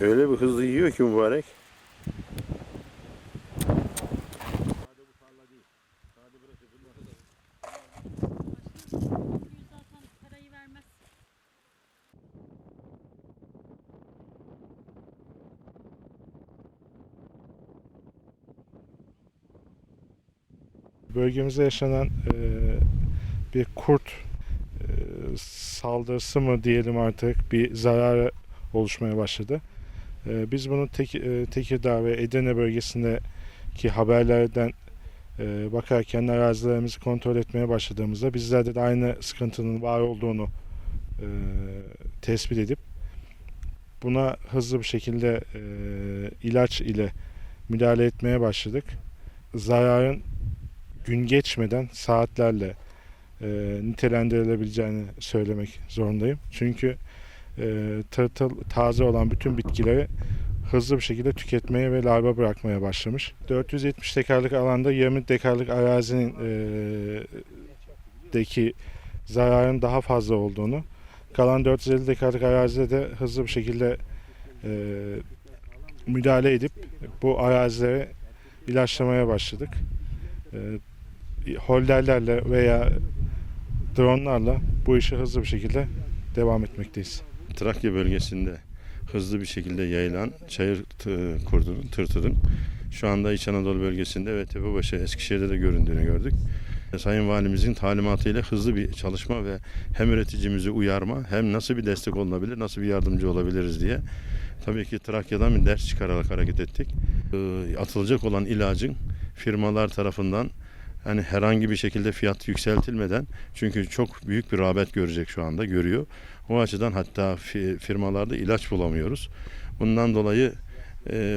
Öyle bir hızlı yiyor ki mübarek. Bölgemizde yaşanan e, bir kurt e, saldırısı mı diyelim artık bir zarar oluşmaya başladı. E, biz bunu Tek, e, Tekirdağ ve Edirne bölgesindeki haberlerden e, bakarken arazilerimizi kontrol etmeye başladığımızda bizlerde de aynı sıkıntının var olduğunu e, tespit edip buna hızlı bir şekilde e, ilaç ile müdahale etmeye başladık. Zararın gün geçmeden saatlerle e, nitelendirilebileceğini söylemek zorundayım. Çünkü e, tırtıl taze olan bütün bitkileri hızlı bir şekilde tüketmeye ve larva bırakmaya başlamış. 470 dekarlık alanda 20 dekarlık arazinin e, deki zararın daha fazla olduğunu, kalan 450 dekarlık arazide de hızlı bir şekilde e, müdahale edip bu arazilere ilaçlamaya başladık. E, holderlerle veya dronlarla bu işi hızlı bir şekilde devam etmekteyiz. Trakya bölgesinde hızlı bir şekilde yayılan çayır kurdunun, tırtılın şu anda İç Anadolu bölgesinde ve Tepebaşı Eskişehir'de de göründüğünü gördük. Sayın Valimizin talimatıyla hızlı bir çalışma ve hem üreticimizi uyarma hem nasıl bir destek olunabilir, nasıl bir yardımcı olabiliriz diye tabii ki Trakya'dan bir ders çıkararak hareket ettik. Ee, Atılacak olan ilacın firmalar tarafından hani herhangi bir şekilde fiyat yükseltilmeden çünkü çok büyük bir rağbet görecek şu anda görüyor. O açıdan hatta fi- firmalarda ilaç bulamıyoruz. Bundan dolayı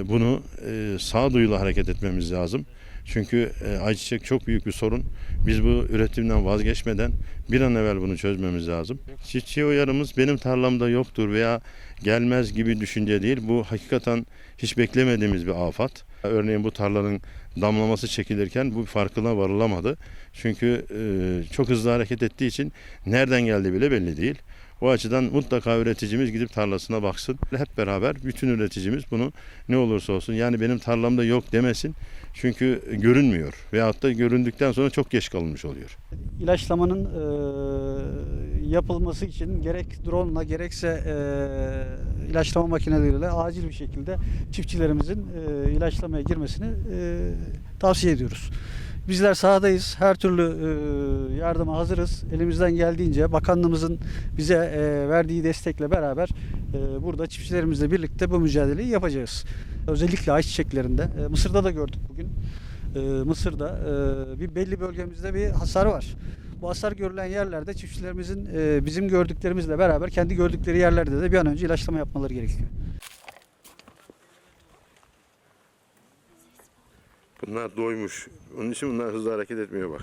bunu e, sağduyulu hareket etmemiz lazım. Çünkü e, ayçiçek çok büyük bir sorun. Biz bu üretimden vazgeçmeden bir an evvel bunu çözmemiz lazım. Çiftçiye uyarımız benim tarlamda yoktur veya gelmez gibi düşünce değil. Bu hakikaten hiç beklemediğimiz bir afat. Örneğin bu tarlanın damlaması çekilirken bu farkına varılamadı. Çünkü e, çok hızlı hareket ettiği için nereden geldiği bile belli değil. O açıdan mutlaka üreticimiz gidip tarlasına baksın. Hep beraber bütün üreticimiz bunu ne olursa olsun yani benim tarlamda yok demesin. Çünkü görünmüyor veyahut da göründükten sonra çok geç kalınmış oluyor. ilaçlamanın e, yapılması için gerek drone gerekse e, ilaçlama makineleriyle acil bir şekilde çiftçilerimizin e, ilaçlamaya girmesini e, tavsiye ediyoruz. Bizler sahadayız. Her türlü e, yardıma hazırız. Elimizden geldiğince bakanlığımızın bize e, verdiği destekle beraber e, burada çiftçilerimizle birlikte bu mücadeleyi yapacağız. Özellikle ayçiçeklerinde. E, Mısır'da da gördük bugün. Mısır'da bir belli bölgemizde bir hasar var. Bu hasar görülen yerlerde çiftçilerimizin bizim gördüklerimizle beraber kendi gördükleri yerlerde de bir an önce ilaçlama yapmaları gerekiyor. Bunlar doymuş. Onun için bunlar hızlı hareket etmiyor bak.